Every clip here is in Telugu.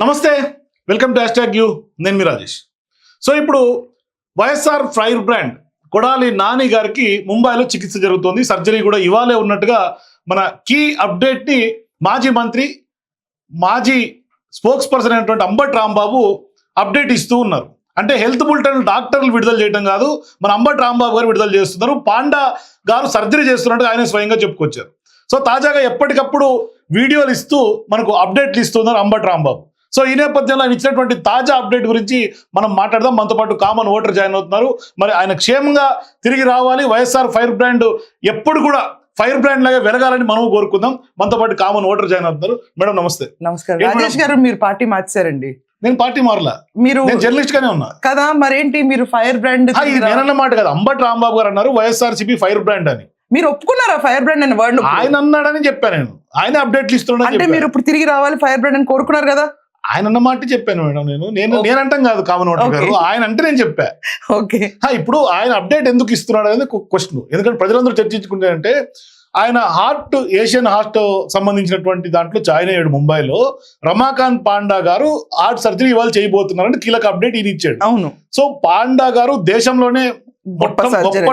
నమస్తే వెల్కమ్ టు హ్యాష్ యూ. నేను మీ రాజేష్. సో ఇప్పుడు వైఎస్ఆర్ ఫైర్ బ్రాండ్ కొడాలి నాని గారికి ముంబైలో చికిత్స జరుగుతోంది. సర్జరీ కూడా ఇవాళే ఉన్నట్టుగా మన కీ అప్డేట్ని మాజీ మంత్రి మాజీ స్పోక్స్ పర్సన్ అయినటువంటి అంబట్ రాంబాబు అప్డేట్ ఇస్తూ ఉన్నారు. అంటే హెల్త్ బులెటిన్ డాక్టర్లు విడుదల చేయడం కాదు మన అంబట్ రాంబాబు గారు విడుదల చేస్తున్నారు. పాండా గారు సర్జరీ చేస్తున్నట్టుగా ఆయన స్వయంగా చెప్పుకొచ్చారు. సో తాజాగా ఎప్పటికప్పుడు వీడియోలు ఇస్తూ మనకు అప్డేట్లు ఇస్తున్నారు అంబట్ రాంబాబు. సో ఈ నేపథ్యంలో ఆయన ఇచ్చినటువంటి తాజా అప్డేట్ గురించి మనం మాట్లాడదాం. మనతో పాటు కామన్ ఓటర్ జాయిన్ అవుతున్నారు. మరి ఆయన క్షేమంగా తిరిగి రావాలి. వైఎస్ఆర్ ఫైర్ బ్రాండ్ ఎప్పుడు కూడా ఫైర్ బ్రాండ్ లాగా వెలగాలని మనం కోరుకుందాం. మనతో పాటు కామన్ ఓటర్ జాయిన్ అవుతున్నారు. మేడం నమస్తే. నమస్కారం. రాజేష్ గారు మీరు పార్టీ మార్చారండి. నేను పార్టీ మారలా? మీరు జర్నలిస్ట్ గానే ఉన్నా. కదా మరేంటి? మీరు ఫైర్ బ్రాండ్ నేనన్న మాట కదా. అంబట్ రాంబాబు గారు అన్నారు వైఎస్ఆర్సీపీ ఫైర్ బ్రాండ్ అని. మీరు ఒప్పుకున్నారా ఫైర్ బ్రాండ్ అనే? వర్డ్ ఆయన అన్నాడని చెప్పాను నేను. ఆయన అప్డేట్లు ఇస్తున్నాడని అంటే. మీరు ఇప్పుడు తిరిగి రావాలి ఫైర్ బ్రాండ్ అని కోరుకున్నారు కదా? ఆయన అన్న మాట చెప్పాను మేడం నేను. నేను. నేనంటాం కాదు కామన్ ఓటర్ గారు. ఆయన అంటే నేను చెప్పా. ఓకే. ఇప్పుడు ఆయన అప్డేట్ ఎందుకు ఇస్తున్నాడు అనేది క్వశ్చన్ ఎందుకంటే ప్రజలందరూ చర్చించుకుంటే అంటే ఆయన హార్ట్ ఏషియన్ హార్ట్ సంబంధించినటువంటి దాంట్లో జాయిన్ అయ్యాడు ముంబైలో. రమాకాంత్ పాండా గారు హార్ట్ సర్జరీ ఇవాళ చేయబోతున్నారని కీలక అప్డేట్ ఈయన ఇచ్చాడు. అవును. సో పాండా గారు దేశంలోనే గొప్ప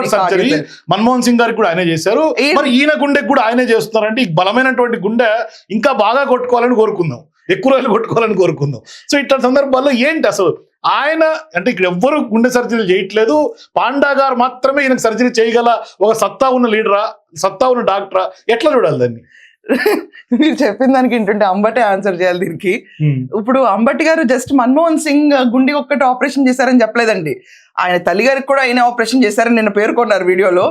సర్జరీ. మన్మోహన్ సింగ్ గారికి కూడా ఆయనే చేశారు. మరి ఈయన గుండెకి కూడా ఆయనే చేస్తున్నారంటే ఈ బలమైనటువంటి గుండె ఇంకా బాగా కొట్టుకోవాలని కోరుకుందాం. ఎక్కువ రోజులు కొట్టుకోవాలని కోరుకుందాం. సో ఇట్లా సందర్భాల్లో ఏంటి అసలు? ఆయన అంటే ఇక్కడ ఎవ్వరు గుండె సర్జరీ చేయట్లేదు. పాండా గారు మాత్రమే ఈయనకు సర్జరీ చేయగల ఒక సత్తా ఉన్న లీడరా సత్తా ఉన్న డాక్టరా? ఎట్లా చూడాలి దాన్ని? మీరు చెప్పిన దానికి ఏంటంటే అంబటే ఆన్సర్ చేయాలి దీనికి. ఇప్పుడు అంబటి గారు జస్ట్ మన్మోహన్ సింగ్ గుండె ఒక్కటి ఆపరేషన్ చేశారని చెప్పలేదండి. ఆయన తల్లి గారికి కూడా ఆయన ఆపరేషన్ చేశారని నిన్న పేర్కొన్నారు వీడియోలో.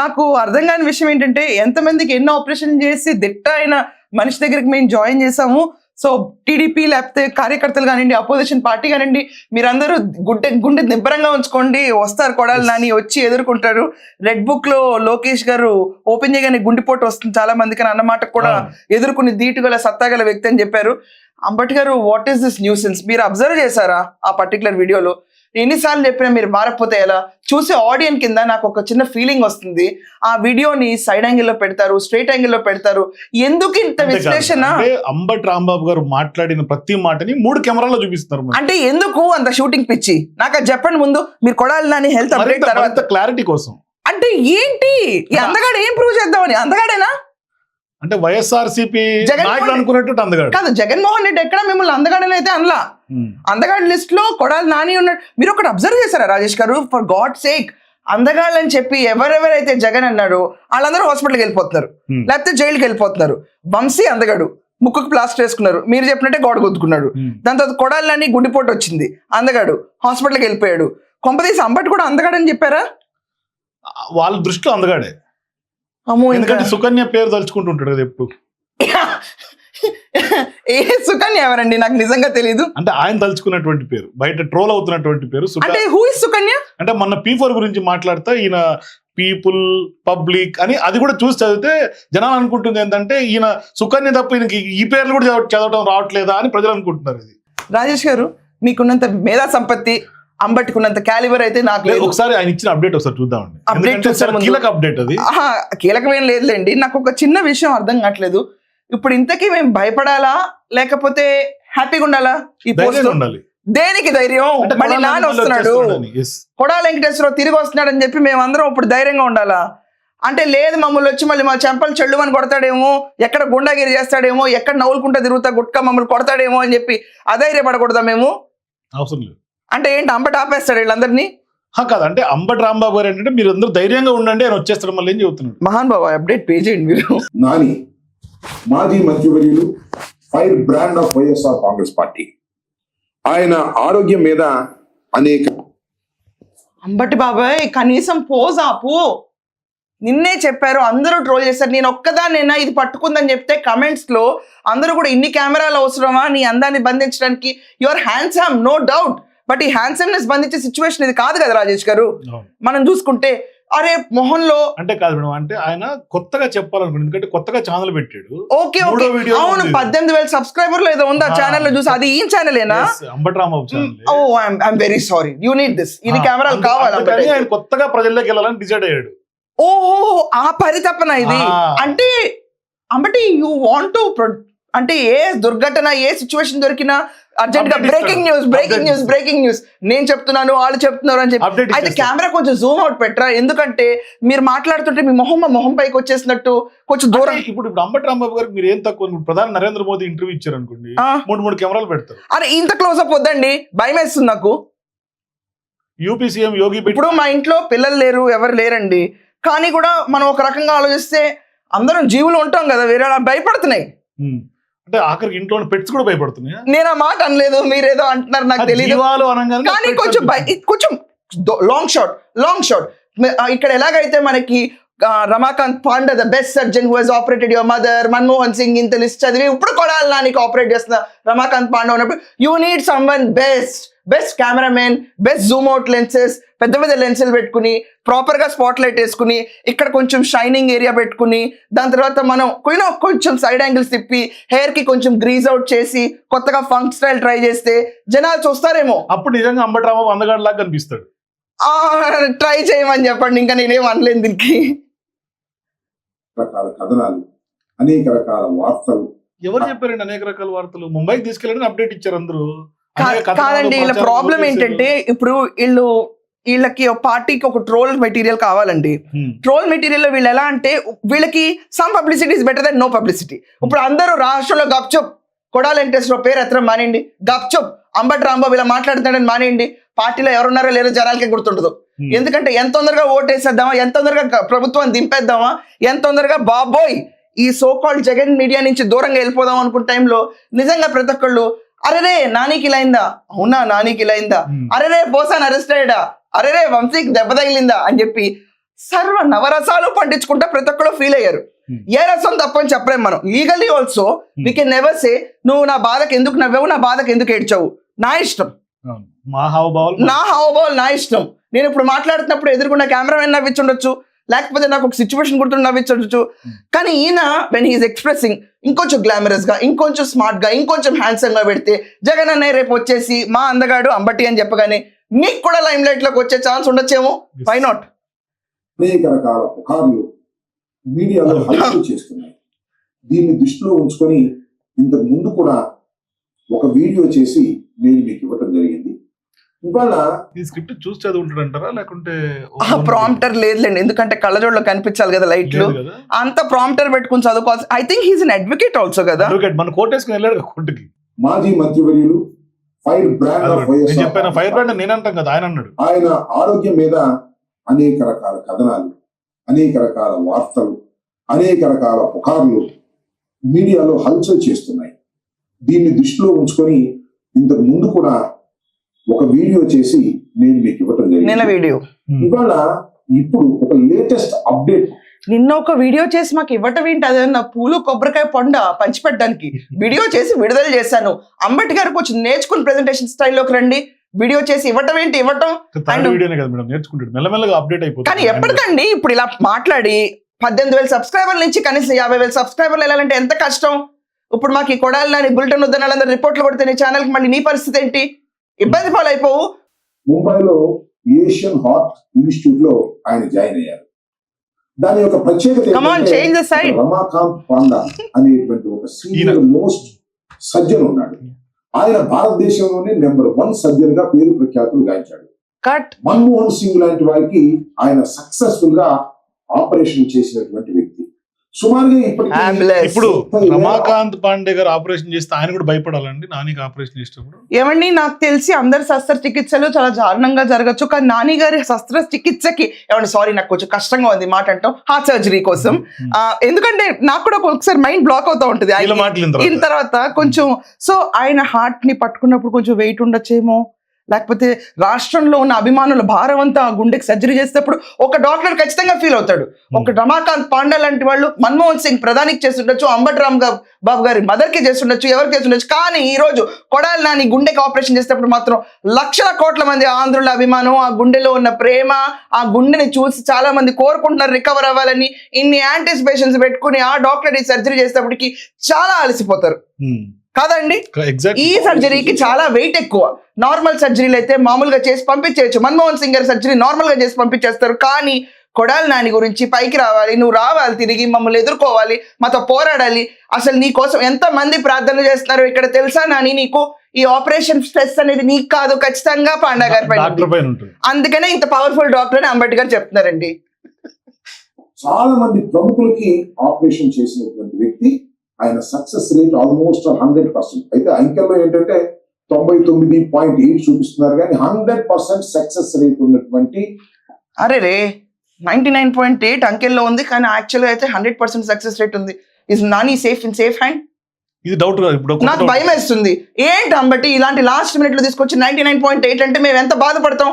నాకు అర్థం కాని విషయం ఏంటంటే ఎంతమందికి ఎన్ని ఆపరేషన్ చేసి దిట్ట అయిన మనిషి దగ్గరికి మేము జాయిన్ చేసాము సో టీడీపీ లేకపోతే కార్యకర్తలు కానివ్వండి అపోజిషన్ పార్టీ కానివ్వండి మీరందరూ గుండె గుండె నిబ్బరంగా ఉంచుకోండి. వస్తారు కొడాలి. నాని వచ్చి ఎదుర్కొంటారు. రెడ్ బుక్లో లోకేష్ గారు ఓపెన్ చేయగానే గుండెపోటు వస్తుంది చాలా మందికి అని అన్నమాట కూడా ఎదుర్కొని ధీటుగల సత్తాగల వ్యక్తి అని చెప్పారు. అంబటి గారు వాట్ ఈస్ దిస్ న్యూసెన్స్ మీరు అబ్జర్వ్ చేశారా ఆ పర్టికులర్ వీడియోలో ఎన్నిసార్లు చెప్పినా మీరు మారకపోతే ఎలా? చూసే ఆడియన్ కింద నాకు ఒక చిన్న ఫీలింగ్ వస్తుంది. ఆ వీడియోని సైడ్ యాంగిల్లో పెడతారు స్ట్రైట్ యాంగిల్లో పెడతారు. ఎందుకు ఇంత. విశ్లేషణ? అంబట్ రాంబాబు గారు మాట్లాడిన ప్రతి మాటని మూడు కెమెరాల్లో చూపిస్తున్నారు మనకి. అంటే ఎందుకు అంత షూటింగ్ పిచ్చి? నాకు అది చెప్పండి ముందు. మీరు కొడాలి నాని హెల్త్ అప్డేట్ తర్వాత. క్లారిటీ కోసం. అంటే ఏంటి? అందగాడు ఏం ప్రూవ్ చేద్దామని? అందగాడేనా? అంటే వైఎస్ఆర్సీపీ అనుకున్నట్టు అందగాడు. కాదు జగన్మోహన్ రెడ్డి ఎక్కడ మిమ్మల్ని అందగాడని అయితే అనలా. అందగాడి లిస్ట్లో కొడాలి నాని ఉన్నాడు. మీరు ఒకటి అబ్జర్వ్ చేశారా రాజేష్ గారు? ఫర్ గాడ్ సేక్ అందగాళ్ళని చెప్పి ఎవరెవరైతే జగన్ అన్నాడో వాళ్ళందరూ హాస్పిటల్కి వెళ్ళిపోతున్నారు. లేకపోతే జైలుకి వెళ్ళిపోతున్నారు. వంశీ అందగాడు ముక్కుకు ప్లాస్టర్ వేసుకున్నారు. మీరు చెప్పినట్టే గోడ కొద్దుకున్నాడు దాని తర్వాత కొడాలి నాని గుండెపోటు వచ్చింది. అందగాడు హాస్పిటల్కి వెళ్ళిపోయాడు. కొంపదీసి అంబటి కూడా అందగాడని చెప్పారా? వాళ్ళ దృష్టిలో అందగాడే. అమ్మో ఎందుకంటే సుకన్య పేరు తలుచుకుంటూ ఉంటాడు కదా ఎప్పుడు? ఏ సుకన్య ఎవరండి? నాకు నిజంగా తెలియదు అంటే ఆయన తలుచుకున్నటువంటి పేరు. బయట ట్రోల్ అవుతున్నటువంటి పేరు అంటే హూ ఇస్ సుకన్య? అంటే మొన్న పీ ఫోర్ గురించి మాట్లాడుతా ఈయన పీపుల్ పబ్లిక్ అని అది కూడా చూసి చదివితే జనాలు అనుకుంటుంది ఏంటంటే ఈయన సుకన్య తప్ప ఈయనకి ఈ పేర్లు కూడా చదవ- చదవడం రావట్లేదా అని ప్రజలు అనుకుంటున్నారు ఇది. రాజేష్ గారు మీకున్నంత మేధా సంపత్తి అంబట్టుకున్నంత క్యాలిబర్ అయితే నాకు లేదు ఒకసారి ఆయన ఇచ్చిన అప్డేట్ ఒకసారి చూద్దామండి ముందు- కీలక అప్డేట్ అది. కీలకమేం లేదులేండి. నాకు ఒక చిన్న విషయం అర్థం కావట్లేదు. ఇప్పుడు ఇంతకీ మేము భయపడాలా? లేకపోతే హ్యాపీగా ఉండాలా ఈ పోస్ట్ ఉండాలి. దేనికి ధైర్యం? మళ్ళీ నాన్న వస్తున్నాడు. కొడా వెంకటేశ్వరరావు తిరిగి వస్తున్నాడని చెప్పి మేమందరం ఇప్పుడు ధైర్యంగా ఉండాలా? అంటే లేదు మమ్మల్ని వచ్చి మళ్ళీ మా చెంపలు చెల్లుమని కొడతాడేమో ఎక్కడ గుండాగిరి చేస్తాడేమో ఎక్కడ నవ్వులుకుంటా తిరుగుతా గుట్కా మమ్మల్ని కొడతాడేమో అని చెప్పి అధైర్యపడకూడదా మేము? అవసరం లేదు. అంటే ఏంటి అంబటి ఆపేస్తాడు వీళ్ళందరినీ? హా, కాదు అంటే అంబటి రాంబాబు గారు ఏంటంటే మీరు అందరూ ధైర్యంగా ఉండండి ఆయన వచ్చేస్తాడు మళ్ళీ ఏం చెబుతున్నాడు? మహాన్ బాబా అప్డేట్ పే చేయండి మీరు? నాని మాజీ మంత్రివర్యులు fire brand of YSR Congress party. ఆయన ఆరోగ్యం మీద అనేక అంబటి బాబాయ్ కనీసం పోజ్ ఆపు. నిన్నే చెప్పారు అందరూ ట్రోల్ చేశారు. నేను ఒక్కదాన్నైనా? ఇది పట్టుకుందని చెప్తే కమెంట్స్లో అందరూ కూడా ఇన్ని కెమెరాలు అవసరమా? నీ అందాన్ని బంధించడానికి. Your handsome no doubt but ఈ హ్యాండ్సమ్నెస్ బంధించే సిచ్యువేషన్ ఇది కాదు కదా రాజేష్ గారు. మనం చూసుకుంటే అరే మొహంలో అంటే కాదు మేడం అంటే ఆయన కొత్తగా చెప్పాలనుకుంది ఎందుకంటే కొత్తగా ఛానల్ పెట్టాడు. Okay okay. అవును. పద్దెనిమిది వేల సబ్స్క్రైబర్లు ఏదో ఉంది ఆ. ఛానల్లో చూసి అది Rambabu channel oh I'm very sorry you need this ఇది కెమెరాలు కావాలి. ఆయన కొత్తగా ప్రజల్లోకి వెళ్ళాలని డిసైడ్ అయ్యాడు. ఓహో ఆ పరితపన ఇది. అంటే అంబటి యూ వాంట్ టు అంటే ఏ దుర్ఘటన ఏ సిచ్యువేషన్ దొరికినా అర్జెంట్గా breaking. News breaking news. Breaking news నేను చెప్తున్నాను వాళ్ళు చెప్తున్నారు అని చెప్పి. అయితే. కెమెరా కొంచెం జూమ్ అవుట్ పెట్టరా? ఎందుకంటే మీరు మాట్లాడుతుంటే మీ మొహం మా మొహం పైకి వచ్చేసినట్టు కొంచెం దూరం. ఇప్పుడు ఇప్పుడు అంబటి రాంబాబు గారికి మీరు ఏం తక్కువ ప్రధాని నరేంద్ర మోదీ ఇంటర్వ్యూ ఇచ్చారు అనుకోండి. మూడు మూడు కెమెరాలు పెడతారు. అరే ఇంత క్లోజ్ అప్ వద్దండి. భయం వేస్తుంది నాకు. యూపీ సీఎం యోగి ఇప్పుడు మా ఇంట్లో పిల్లలు లేరు ఎవరు లేరండి. కానీ కూడా మనం ఒక రకంగా ఆలోచిస్తే అందరం జీవులు ఉంటాం కదా వేరే భయపడుతున్నాయి. అంటే ఆఖరికి ఇంట్లో పెట్స్ కూడా భయపడుతున్నాయి? నేను ఆ మాట అనలేదు మీరేదో అంటున్నారు నాకు తెలియదు కానీ కొంచెం కొంచెం లాంగ్ షాట్ లాంగ్ షాట్ ఇక్కడ ఎలాగైతే మనకి Ramakant Pandey the best surgeon who has operated your mother Manmohan Singh ఇంత లిస్ట్ చదివి ఇప్పుడు కూడా నానికి ఆపరేట్ చేస్తున్న రమాకాంత్ పాండే ఉన్నప్పుడు you need someone best best cameraman best zoom out lenses పెద్ద పెద్ద లెన్సులు పెట్టుకుని ప్రాపర్గా స్పాట్ లైట్ వేసుకుని ఇక్కడ కొంచెం షైనింగ్ ఏరియా పెట్టుకుని దాని తర్వాత మనం కొంచెం కొంచెం సైడ్ యాంగిల్స్ తిప్పి హెయిర్కి కొంచెం గ్రీజ్ అవుట్ చేసి కొత్తగా ఫంక్ స్టైల్ ట్రై చేస్తే జనాలు చూస్తారేమో. అప్పుడు నిజంగా అంబటి రాంబాబు అందగాడు లాగా కనిపిస్తాడు ట్రై చేయమని చెప్పండి ఇంకా నేనేం అనలేను దీనికి. రకాల కథనాలు అనేక రకాల వార్తలు. ఎవరు చెప్పారండి అనేక రకాల వార్తలు? ముంబైకి తీసుకెళ్ళని అప్డేట్ ఇచ్చారు అందరూ. కాదండి వీళ్ళ ప్రాబ్లం. ఏంటంటే ఇప్పుడు వీళ్ళు వీళ్ళకి పార్టీకి ఒక ట్రోల్ మెటీరియల్ కావాలండి. ట్రోల్ మెటీరియల్ వీళ్ళు ఎలా అంటే వీళ్ళకి some publicity is better than no publicity ఇప్పుడు అందరూ రాష్ట్రంలో గప్చుప్ కొడాలి వెంకటేశ్వర పేరు ఎత్తడం మానేయండి. గప్చుప్ అంబటి రాంబాబు ఇలా మాట్లాడుతున్నాడని మానేయండి. పార్టీలో ఎవరున్నారో లేదో జనాలకి గుర్తుండదు. Hmm. ఎందుకంటే ఎంత తొందరగా ఓటేసేద్దామా ఎంత తొందరగా ప్రభుత్వాన్ని దింపేద్దామా ఎంత తొందరగా బాబోయ్! ఈ సోకాల్ జగన్ మీడియా నుంచి దూరంగా వెళ్ళిపోదాం అనుకున్న టైంలో నిజంగా ప్రతి ఒక్కళ్ళు అరెరే నానికి ఇలా అయిందా? అవునా నానికి ఇలా అయిందా? Hmm. అరెరే పోసాన్ అరెస్ట్ అయ్యాడా? అరెరే వంశీకి దెబ్బ తగిలిందా అని చెప్పి సర్వ నవరసాలు పండించుకుంటా ప్రతి ఒక్కరు ఫీల్ అయ్యారు. Hmm. ఏ రసం తప్పని చెప్పలేం మనం. Legally also we can never say నువ్వు నా బాధకు ఎందుకు నవ్వావు నా బాధకు ఎందుకు ఏడ్చావు? నా ఇష్టం. అవును. మా హావభావాలు నా హావభావాలు నా ఇష్టం. నేను ఇప్పుడు మాట్లాడుతున్నప్పుడు ఎదురుకున్న కెమెరామెన్ నవ్వించుండొచ్చు లేకపోతే నాకు ఒక సిచ్యువేషన్ గుర్తుండి నవ్వించవచ్చు కానీ ఈయన వెన్ హీస్ ఎక్స్ప్రెసింగ్ ఇంకొంచెం గ్లామరస్గా ఇంకొంచెం స్మార్ట్గా ఇంకొంచెం హ్యాండ్సమ్గా పెడితే జగన్ అన్నయ్య రేపు వచ్చేసి మా అందగాడు అంబటి అని చెప్పగానే మీకు కూడా లైమ్ లైట్లోకి వచ్చే ఛాన్స్ ఉండొచ్చేమో? వై నాట్ అనేక రకాల పుకార్లు మీడియాలో హల్చల్ చేస్తున్నాయి. దీన్ని దృష్టిలో ఉంచుకొని ఇంతకు ముందు కూడా ఒక వీడియో చేసి నేను మీకు ఇవ్వటం జరిగింది. ఇవాళ ఈ స్క్రిప్ట్ చూసి చదువుంటాడంటారా? లేకుంటే ప్రాంప్టర్ లేదులేండి. ఎందుకంటే కళ్ళజోడులో కనిపించాలి కదా లైట్లు అంత ప్రాంప్టర్ పెట్టుకుని చదువుకోవాల్సి I think he's an advocate also కదా. మన కోటేసుకుని వెళ్ళాడు కదా కోర్టుకి. మాజీ మంత్రివర్యులు ఫైర్ బ్రాండ్ ఆఫ్ నేను చెప్పాను ఫైర్ బ్రాండ్ నేను అంటాం కదా ఆయన అన్నాడు. ఆయన ఆరోగ్యం మీద అనేక రకాల కథనాలు అనేక రకాల వార్తలు అనేక రకాల పుకార్లు మీడియాలో హల్చల్ చేస్తున్నాయి. దీన్ని దృష్టిలో ఉంచుకొని ఇంతకు ముందు కూడా ఒక వీడియో చేసి నేను మీకు ఇవ్వటం నిన్న జరిగింది వీడియో. ఇవాళ ఇప్పుడు ఒక లేటెస్ట్ అప్డేట్ నిన్న ఒక వీడియో చేసి మాకు ఇవ్వటం ఏంటి? అదేమన్నా పూలు కొబ్బరికాయ పొండ పంచిపెట్టడానికి. వీడియో చేసి విడుదల చేశాను. అంబటి గారు కొంచెం నేర్చుకుని ప్రెజెంటేషన్ స్టైల్లోకి రండి. వీడియో చేసి ఇవ్వటం ఏంటి? ఇవ్వటం? థర్డ్ ఆయన- వీడియోనే కదా మేడం నేర్చుకుంటాడు. మెల్లమెల్లగా అప్డేట్ అయిపోతుంది. కానీ ఎప్పటికండి ఇప్పుడు ఇలా మాట్లాడి పద్దెనిమిది వేల సబ్స్క్రైబర్ల నుంచి కనీసం యాభై వేల సబ్స్క్రైబర్లు వెళ్ళాలంటే ఎంత కష్టం? ఇప్పుడు మాకు ఈ కొడాలి నాని బులెటిన్ వద్దని వాళ్ళందరూ రిపోర్ట్లు కొడితే నీ ఛానల్కి మళ్ళీ నీ పరిస్థితి ఏంటి? ఇబ్బంది పాలైపోవు. ముంబైలో ఏషియన్ హార్ట్ ఇన్స్టిట్యూట్లో ఆయన జాయిన్ అయ్యారు. దాని యొక్క ప్రత్యేకత. రమాకాంత్ పాండా అనేటువంటి ఒక సీనియర్ మోస్ట్ సర్జన్ ఉన్నాడు ఆయన భారతదేశంలోనే నెంబర్ వన్ సర్జన్గా పేరు ప్రఖ్యాతులు గాంచాడు కట్ మన్మోహన్ సింగ్ లాంటి వారికి ఆయన సక్సెస్ఫుల్గా ఆపరేషన్ చేసినటువంటి వ్యక్తి. ఇప్పుడు రమాకాంత్ పాండే గారు ఆపరేషన్ చేస్తే ఆయన కూడా భయపడాలండి. నానికి ఆపరేషన్ చేసినప్పుడు ఏమండి నాకు తెలిసి అందరి శస్త్రచికిత్సలు చాలా దారుణంగా జరగచ్చు కానీ నాని గారి శస్త్రచికిత్సకి ఏమండి సారీ నాకు కొంచెం కష్టంగా ఉంది మాట అంటాం. హార్ట్ సర్జరీ కోసం. ఎందుకంటే నాకు కూడా ఒకసారి మైండ్ బ్లాక్ అవుతా ఉంటుంది. ఆయన-. తర్వాత. కొంచెం సో ఆయన హార్ట్ని పట్టుకున్నప్పుడు కొంచెం వెయిట్ ఉండొచ్చేమో? లేకపోతే రాష్ట్రంలో ఉన్న అభిమానుల భారం అంతా ఆ గుండెకి సర్జరీ చేసేటప్పుడు ఒక డాక్టర్ ఖచ్చితంగా ఫీల్ అవుతాడు. ఒక రమాకాంత్ పాండే లాంటి వాళ్ళు మన్మోహన్ సింగ్ ప్రధానికి చేస్తుండొచ్చు అంబట్ రామ్ బాబు గారి మదర్కి చేస్తుండొచ్చు ఎవరికి చేస్తుండొచ్చు. కానీ ఈ రోజు కొడాలి నాని గుండెకి ఆపరేషన్ చేసేటప్పుడు మాత్రం లక్షల కోట్ల మంది ఆంధ్రుల అభిమానం ఆ గుండెలో ఉన్న ప్రేమ ఆ గుండెని చూసి చాలా మంది కోరుకుంటున్నారు రికవర్ అవ్వాలని ఇన్ని యాంటిసిపేషన్స్ పెట్టుకుని ఆ డాక్టర్ ఈ సర్జరీ చేసేటప్పటికి చాలా అలసిపోతారు. కాదండి? ఈ సర్జరీకి చాలా వెయిట్ ఎక్కువ. నార్మల్ సర్జరీలు అయితే మామూలుగా చేసి పంపించేయచ్చు. మన్మోహన్ సింగ్ గారి సర్జరీ నార్మల్గా చేసి పంపించేస్తారు. కానీ కొడాలి నాని గురించి పైకి రావాలి నువ్వు రావాలి తిరిగి మమ్మల్ని ఎదుర్కోవాలి మాతో పోరాడాలి. అసలు నీ కోసం ఎంత మంది ప్రార్థన చేస్తున్నారు ఇక్కడ తెలుసా నాని? నీకు ఈ ఆపరేషన్ స్ట్రెస్ అనేది నీకు కాదు ఖచ్చితంగా పాండా గారి పైన అందుకనే ఇంత పవర్ఫుల్ డాక్టర్ అని అంబేద్కర్ చెప్తున్నారండి. చాలా మంది ప్రముఖులకి ఆపరేషన్ చేసినటువంటి వ్యక్తి ఆయన success rate almost hundred percent. అయితే అంకెల్లో ఏంటంటే తొంభై తొమ్మిది పాయింట్ ఎయిట్ చూపిస్తున్నారు కానీ హండ్రెడ్ పర్సెంట్ సక్సెస్ రేట్ ఉన్నటువంటి అరే రే నైన్టీ నైన్ పాయింట్ ఎయిట్ అంకెల్లో ఉంది కానీ యాక్చువల్గా అయితే హండ్రెడ్ పర్సెంట్ సక్సెస్ రేట్ ఉంది. Is Nani safe in safe hand ఇది డౌట్ ఇప్పుడు నాకు. భయం వేస్తుంది. ఏంటి అంబట్టి ఇలాంటి లాస్ట్ మినిట్లో తీసుకొచ్చి నైన్టీ నైన్ పాయింట్ ఎయిట్ అంటే మేము ఎంత బాధపడతాం?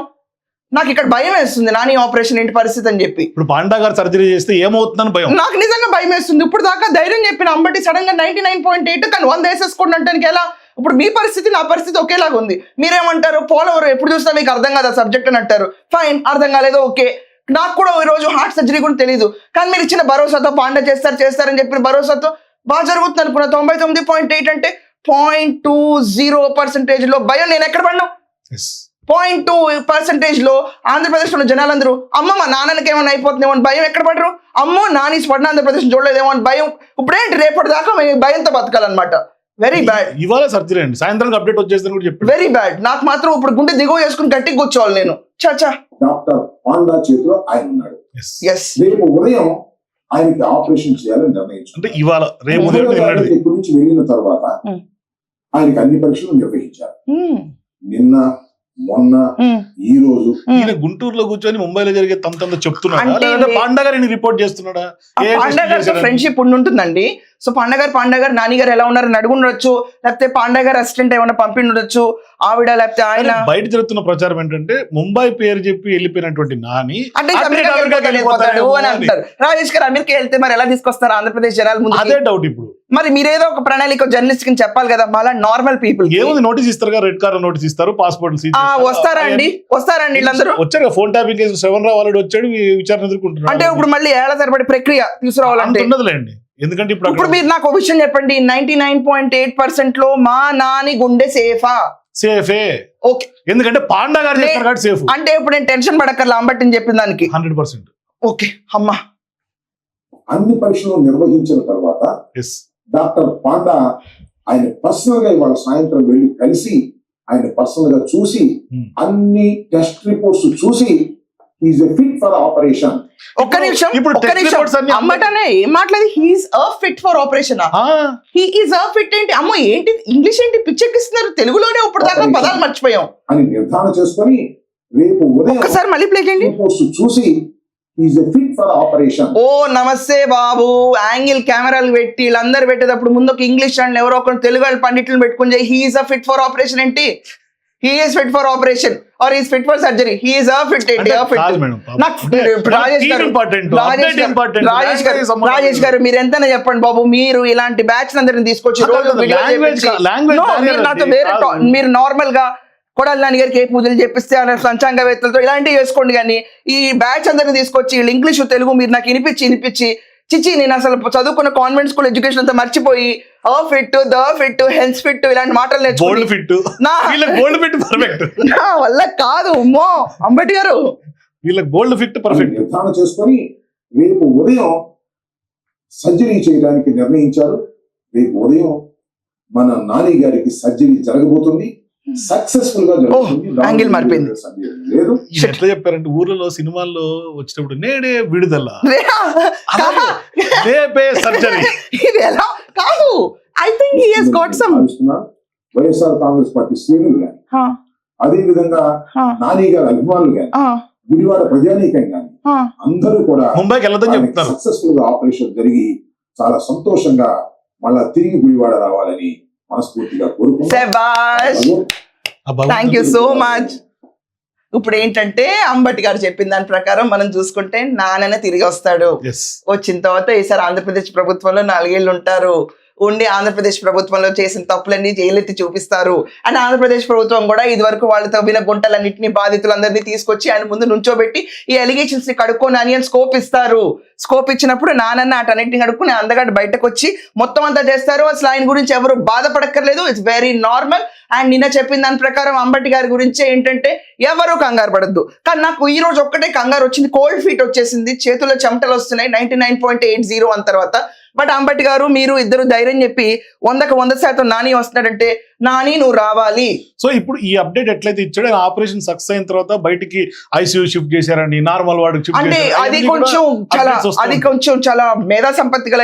నాకు ఇక్కడ భయం వేస్తుంది నాని ఆపరేషన్ ఏంటి పరిస్థితి అని చెప్పి. ఇప్పుడు పాండా గారు సర్జరీ చేస్తే ఏమవుతుందని భయం. నాకు నిజంగా భయం వేస్తుంది. ఇప్పుడు దాకా ధైర్యం చెప్పిన అంబటి సడన్గా నైన్టీ నైన్ పాయింట్ ఎయిట్ కానీ వంద వేసేసుకోండి అంటే ఎలా? ఇప్పుడు మీ పరిస్థితి నా పరిస్థితి ఒకేలాగా ఉంది. మీరేమంటారు? పోలవరం ఎప్పుడు చూసినా మీకు అర్థం కాదా సబ్జెక్ట్ అని అంటారు. ఫైన్ అర్థం కాలేదు ఓకే. నాకు కూడా ఈ రోజు హార్ట్ సర్జరీ కూడా తెలియదు కానీ మీరు ఇచ్చిన భరోసాతో పాండ చేస్తారు చేస్తారని చెప్పిన భరోసాతో బాగా జరుగుతుంది అనుకున్నా. తొంభై తొమ్మిది పాయింట్ ఎయిట్ అంటే పాయింట్ టూ జీరో పర్సెంటేజ్లో భయం. నేను ఎక్కడ పడినా. పాయింట్ టూ పర్సెంటేజ్లో ఆంధ్రప్రదేశ్లో జనాలందరూ అమ్మ మా నాన్నకి ఏమైనా అయిపోతుందేమో అని భయం ఎక్కడ పడరు అమ్మో నాని స్వర్ణ ఆంధ్రప్రదేశ్ చూడలేదేమో అని భయం. ఇప్పుడేంటి రేపటి దాకా మేము భయంతో బతకాలన్నమాట? వెరీ బ్యాడ్ ఇవాళ సర్జరీ అండి. సాయంత్రం అప్డేట్ వచ్చేసిందని కూడా చెప్పాడు. వెరీ బ్యాడ్ నాకు మాత్రం ఇప్పుడు గుండె దిగువ చేసుకుని గట్టిగా కూర్చోవాలి నేను. చాచా డాక్టర్ పాండా చేతిలో ఆయన ఉన్నాడు. Yes. ఎస్ రేపు ఉదయం ఆయనకి ఆపరేషన్ చేయాలని నిర్ణయించుకున్నారు అంటే ఇవాళ రేపు ఉదయం ఇక్కడి నుంచి వెళ్ళిన తర్వాత Hmm. ఆయనకి అన్ని పరీక్షలు నిర్వహించారు. నిన్న మొన్న Hmm. ఈ రోజు. ఈయన గుంటూరులో కూర్చొని ముంబైలో జరిగే తమ తమ చెప్తున్నాడా? పాండా గారిని రిపోర్ట్ చేస్తున్నాడా? ఫ్రెండ్షిప్ ఉండి ఉంటుందండి. సో పాండా గారు పాండా గారు నాని గారు ఎలా ఉన్నారని అడుగు ఉండొచ్చు. లేకపోతే పాండా గారు అసిస్టెంట్ ఏమైనా పంపి ఉండొచ్చు. ఆవిడ లేకపోతే ఆయన బయట జరుగుతున్న ప్రచారం ఏంటంటే ముంబై పేరు చెప్పి వెళ్ళిపోయినటువంటి నాని అంటే వెళ్ళిపోతాడు అని. అంటారు. రాజేష్ గారు అమెరికా వెళ్తే మరి ఎలా తీసుకొస్తారు ఆంధ్రప్రదేశ్ జనాలు ముందు అదే డౌట్ ఇప్పుడు. మరి మీరేదో ఒక ప్రణాళిక జర్నలిస్ట్కి చెప్పాలి కదా మళ్ళా నార్మల్ పీపుల్ ఏముంది నోటీస్ ఇస్తారు రెడ్ కార్నర్ నోటీస్ ఇస్తారు పాస్పోర్ట్ వస్తారా అండి? వస్తారండి వీళ్ళందరూ? వచ్చారు phone tapping case Shravan Rao వచ్చాడు విచారణ ఎదుర్కొంటున్నాడు. అంటే ఇప్పుడు మళ్ళీ ఏళ్ళ తరబడి ప్రక్రియ తీసుకురావాలంటే. ఉండదులేండి. ఎందుకంటే ఇప్పుడు ఇప్పుడు మీరు నాకు ఒక విషయం చెప్పండి. నైన్టీ నైన్ పాయింట్ ఎయిట్ పర్సెంట్లో మా నాని గుండె సేఫా? సేఫే. ఓకే. ఎందుకంటే పాండా గారు చేస్తారు కాబట్టి సేఫ్. అంటే ఇప్పుడు నేను టెన్షన్ పడక్కర్లా అంబట్టి చెప్పిన దానికి. Hundred percent. ఓకే అమ్మా. అన్ని పరీక్షలు నిర్వహించిన తర్వాత ఎస్. డాక్టర్ పాండా ఆయన పర్సనల్గా ఇవాళ సాయంత్రం వెళ్ళి కలిసి ఆయన పర్సనల్గా చూసి. అన్ని టెస్ట్ రిపోర్ట్స్ చూసి is a fit for operation. ఒక్క నిమిషం ఇప్పుడు ఒక్క నిమిషం. అమ్మటనే ఏం మాట్లాడి he's a fit for operation ఆ, హీ ఈజ్ అ ఫిట్ ఏంటి? అమ్మో ఏంటి? ఇంగ్లీష్ ఏంటి? పిచ్చెక్కిస్తున్నారు. తెలుగులోనే ఇప్పుడు దాకా పదాలు మర్చిపోయాం. అని నిర్ధారణ చేసుకొని రేపు ఉదయం ఒక్కసారి మళ్ళీ ప్లే చేయండి. చూసి is a fit for operation ఓ నమస్తే బాబు. యాంగిల్ కెమెరాలు పెట్టి వీళ్ళందరూ పెట్టేటప్పుడు ముందు ఒక ఇంగ్లీష్ ఛానల్ ఎవరో ఒకరు తెలుగు వాళ్ళ పండితులను పెట్టుకుని he's a fit for operation ఏంటి? He's fit for operation or is fit for surgery he's fit Rajesh గారు ఇంపార్టెంట్ రాజేష్ గారు మీరు ఎంతైనా చెప్పండి బాబు మీరు ఇలాంటి బ్యాచ్ అందరిని తీసుకొచ్చి మీరు నాతో వేరే నార్మల్గా కొడాలి నాని గారికి ఏ పూజలు చేపిస్తే అలా పంచాంగవేత్తలతో ఇలాంటివి చేసుకోండి కానీ ఈ బ్యాచ్ అందరిని తీసుకొచ్చి వీళ్ళు ఇంగ్లీష్ తెలుగు మీరు నాకు వినిపించి వినిపించి చిచి నేను అసలు చదువుకున్న కాన్వెంట్ స్కూల్ ఎడ్యుకేషన్ అంతా మర్చిపోయి a fit the fit health fit ఇలాంటి మాటలు గోల్డ్ నేర్చుకోండి ఫిట్ నా వీళ్ళకి గోల్డ్ ఫిట్ పర్ఫెక్ట్ నా వల్ల కాదు మో అంబటి గారు. వీళ్ళకి గోల్డ్ ఫిట్ పర్ఫెక్ట్ నిర్ధారణ చేసుకొని రేపు ఉదయం సర్జరీ చేయడానికి నిర్ణయించారు. రేపు ఉదయం మన నాని గారికి సర్జరీ జరగబోతుంది. సక్సెస్ఫుల్గా angle మారిపోయింది. లేదు. ఎట్లా చెప్పారంటే ఊర్లలో సినిమాల్లో వచ్చినప్పుడు నేడే విడుదల? రేపే సర్జరీ ఇది ఎలా? కాదు. I think he has got some. YSR Congress party శ్రేణులు కానీ అదే విధంగా నాని గారి అభిమానులు కానీ గుడివాడ ప్రజానీకం కానీ అందరూ కూడా ముంబైకి వెళ్ళదని చెప్తున్నారు. సక్సెస్ఫుల్గా ఆపరేషన్ జరిగి చాలా సంతోషంగా మళ్ళా తిరిగి గుడివాడ రావాలని మనస్ఫూర్తిగా కోరుకుంటున్నాను. థ్యాంక్ యూ సో మచ్ ఇప్పుడు ఏంటంటే అంబటి గారు చెప్పిన దాని ప్రకారం మనం చూసుకుంటే నాన్ననే తిరిగి వస్తాడు. వచ్చిన తర్వాత ఈసారి ఆంధ్రప్రదేశ్ ప్రభుత్వంలో నాలుగేళ్ళు ఉంటారు. ఉండి ఆంధ్రప్రదేశ్ ప్రభుత్వంలో చేసిన తప్పులన్నీ జైలెత్తి చూపిస్తారు. అండ్ ఆంధ్రప్రదేశ్ ప్రభుత్వం కూడా ఇది వరకు వాళ్ళు తవ్విన గుంటలన్నింటినీ బాధితులందరినీ తీసుకొచ్చి ఆయన ముందు నుంచోబెట్టి ఈ అలిగేషన్స్ని కడుక్కోనని అని స్కోప్ ఇస్తారు. స్కోప్ ఇచ్చినప్పుడు నానన్న అటన్నింటిని కడుక్కుని అందగాడు బయటకు వచ్చి మొత్తం అంతా చేస్తారు. అసలు ఆయన గురించి ఎవరు బాధపడక్కర్లేదు. ఇట్స్ వెరీ నార్మల్ అండ్ నిన్న చెప్పిన దాని ప్రకారం అంబటి గారి గురించి ఏంటంటే ఎవరు కంగారు పడద్దు. కానీ నాకు ఈ రోజు ఒక్కటే కంగారు వచ్చింది. కోల్డ్ ఫీట్ వచ్చేసింది. చేతుల్లో చెమటలు వస్తున్నాయి. Ninety nine point eight zero అన్న తర్వాత. బట్ అంబటి గారు మీరు ఇద్దరు ధైర్యం చెప్పి వందకు వంద శాతం నాని వస్తున్నాడంటే నాని నువ్వు రావాలి. సో ఇప్పుడు ఈ అప్డేట్ ఎట్లయితే ఇచ్చాడో ఆపరేషన్ సక్సెస్ అయిన తర్వాత బయటికి ఐసీయూ షిఫ్ట్ చేశారండి నార్మల్ వార్డుకి షిఫ్ట్ అంటే అది కొంచెం చాలా అది. కొంచెం చాలా మేధా సంపత్తి గల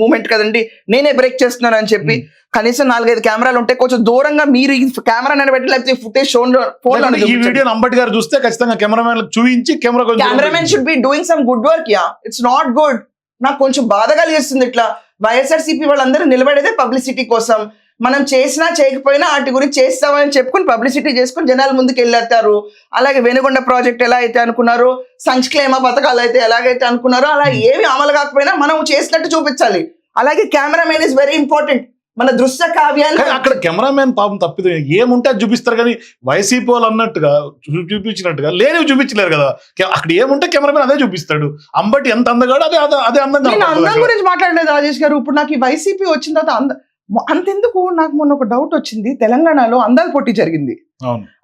మూమెంట్ కదండి. నేనే బ్రేక్ చేస్తున్నాను అని చెప్పి కనీసం నాలుగైదు కెమెరాలు ఉంటే కొంచెం దూరంగా మీరు కెమెరా నిలబెట్టి లేకపోతే ఫుటేజ్ షోన్ ఫోన్ లేకపోతే ఈ వీడియోని అంబటి గారు చూస్తే ఖచ్చితంగా కెమెరామెన్ చూపించి camera cameraman should be doing some good work yeah it's not good నాకు కొంచెం బాధ కలిగిస్తుంది ఇట్లా. వైఎస్ఆర్సీపీ వాళ్ళందరూ నిలబడేదే పబ్లిసిటీ కోసం. మనం చేసినా చేయకపోయినా వాటి గురించి చేస్తామని చెప్పుకొని పబ్లిసిటీ చేసుకొని జనాల ముందుకు వెళ్ళేస్తారు అలాగే వెనుగొండ ప్రాజెక్ట్ ఎలా అయితే అనుకున్నారో సంక్షేమ పథకాలు అయితే ఎలాగైతే అనుకున్నారో అలా ఏవి అమలు కాకపోయినా మనం చేసినట్టు చూపించాలి. అలాగే కెమెరామెన్ ఇస్ వెరీ ఇంపార్టెంట్ మన దృశ్య కావ్యాన్ని అక్కడ కెమెరామెన్ పాపం తప్పితే ఏముంటే అది చూపిస్తారు కానీ వైసీపీ వాళ్ళు అన్నట్టుగా చూపించినట్టుగా లేనివి చూపించలేరు కదా. అక్కడ ఏముంటే కెమెరామెన్ అదే చూపిస్తాడు. అంబటి ఎంత అందగాడు అదే అదే అదే అందంగా అందం. గురించి మాట్లాడలేదు రాజేష్ గారు. ఇప్పుడు నాకు ఈ వైసీపీ వచ్చిన తర్వాత అంద అంతెందుకు? నాకు మొన్న ఒక డౌట్ వచ్చింది. తెలంగాణలో అందాల పోటీ జరిగింది.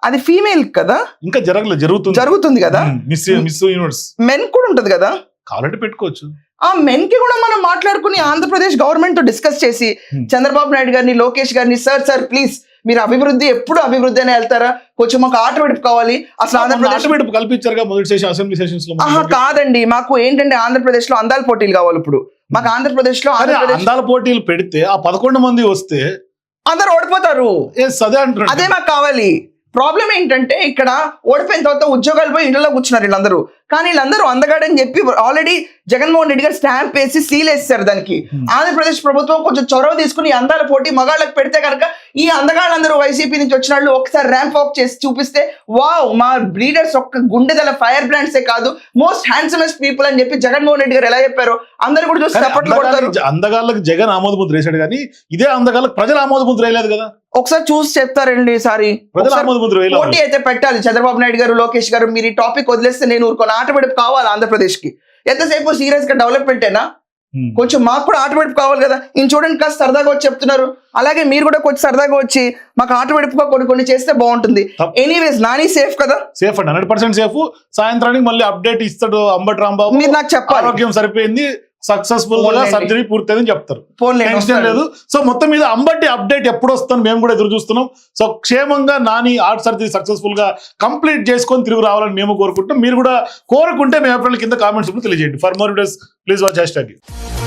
అది ఫీమేల్ కదా? ఇంకా జరగలేదు జరుగుతుంది. జరుగుతుంది కదా? మిస్ మిస్ యూనివర్స్ మెన్ కూడా ఉంటది కదా? కావాలంటే పెట్టుకోవచ్చు. ఆ మెన్కి కూడా మనం మాట్లాడుకుని ఆంధ్రప్రదేశ్ గవర్నమెంట్తో డిస్కస్ చేసి. చంద్రబాబు నాయుడు గారిని లోకేష్ గారిని సార్ సార్ ప్లీజ్ మీరు అభివృద్ధి ఎప్పుడు అభివృద్ధి అని వెళ్తారా? కొంచెం మాకు ఆట కావాలి. అసలు ఆంధ్రప్రదేశ్ ఆహా కాదండి. మాకు ఏంటంటే ఆంధ్రప్రదేశ్లో అందాల పోటీలు కావాలి ఇప్పుడు. మాకు ఆంధ్రప్రదేశ్లో అందాల పోటీలు పెడితే ఆ పదకొండు మంది వస్తే అందరు ఓడిపోతారు. అదే మాకు కావాలి. ప్రాబ్లం ఏంటంటే ఇక్కడ ఓడిపోయిన తర్వాత ఉద్యోగాలు పోయి ఇళ్ళలో కూర్చున్నారు వీళ్ళందరూ. కానీ వీళ్ళందరూ అందగాడని చెప్పి ఆల్రెడీ జగన్మోహన్ రెడ్డి గారు స్టాంప్ వేసి సీల్ వేస్తారు దానికి. Hmm. ఆంధ్రప్రదేశ్ ప్రభుత్వం కొంచెం చొరవ తీసుకుని అందాల పోటీ మగాళ్ళకి పెడితే కనుక ఈ అందగాళ్ళందరూ వైసీపీ నుంచి వచ్చిన వాళ్ళు ఒకసారి ర్యాంప్ ఆఫ్ చేసి చూపిస్తే వావ్ మా బ్రీడర్స్ ఒక్క గుండెదల ఫైర్ బ్రాండ్సే కాదు. మోస్ట్ హ్యాండ్సమెస్ట్ పీపుల్ అని చెప్పి జగన్మోహన్ రెడ్డి గారు ఎలా చెప్పారు అందరూ కూడా చూసి కొడతారు. అందగాళ్ళకి- అందగాళ్ళకి జగన్ ఆమోద ముద్ర వేశాడు కానీ ఇదే అందగాళ్ళకి ప్రజలు ఆమోద ముద్ర వేయలేదు కదా. ఒకసారి చూసి చెప్తారండి సారీ ప్రజలు ఆమోద ముద్ర వేయలేదు పోటీ అయితే పెట్టాలి. చంద్రబాబు నాయుడు గారు లోకేష్ గారు మీరు ఈ టాపిక్ వదిలేస్తే నేను ఊరుకోను. ఆటవిడుపు కావాలి ఆంధ్రప్రదేశ్కి ఎంతసేపు సీరియస్గా డెవలప్మెంట్ అయినా ఉమ్. కొంచెం మాకు కూడా ఆటవిడుపు కావాలి కదా. ఈయన చూడండి కాస్త సరదాగా వచ్చి చెప్తున్నారు. అలాగే మీరు కూడా కొంచెం సరదాగా వచ్చి మాకు ఆటవిడుపుగా కొన్ని కొన్ని చేస్తే బాగుంటుంది. ఎనీవేస్ నాని సేఫ్ కదా? సేఫ్ అండి. హండ్రెడ్ పర్సెంట్ సేఫ్ సాయంత్రానికి మళ్ళీ అప్డేట్ ఇస్తాడు అంబటి రాంబాబు. మీరు నాకు చెప్పాలి. ఆరోగ్యం సరిపోయింది. సక్సెస్ఫుల్గా. సర్జరీ పూర్తయిందని చెప్తారు. టెన్షన్ లేదు. సో మొత్తం మీద అంబటి అప్డేట్ ఎప్పుడు వస్తుందని మేము కూడా ఎదురు చూస్తున్నాం. సో క్షేమంగా నాని ఆర్ట్ సర్జరీ సక్సెస్ఫుల్గా కంప్లీట్ చేసుకొని తిరిగి రావాలని మేము కోరుకుంటున్నాం. మీరు కూడా కోరుకుంటే మేము ఏప్రిల్ కింద కామెంట్స్ తెలియజేయండి. For more videos please watch hashtag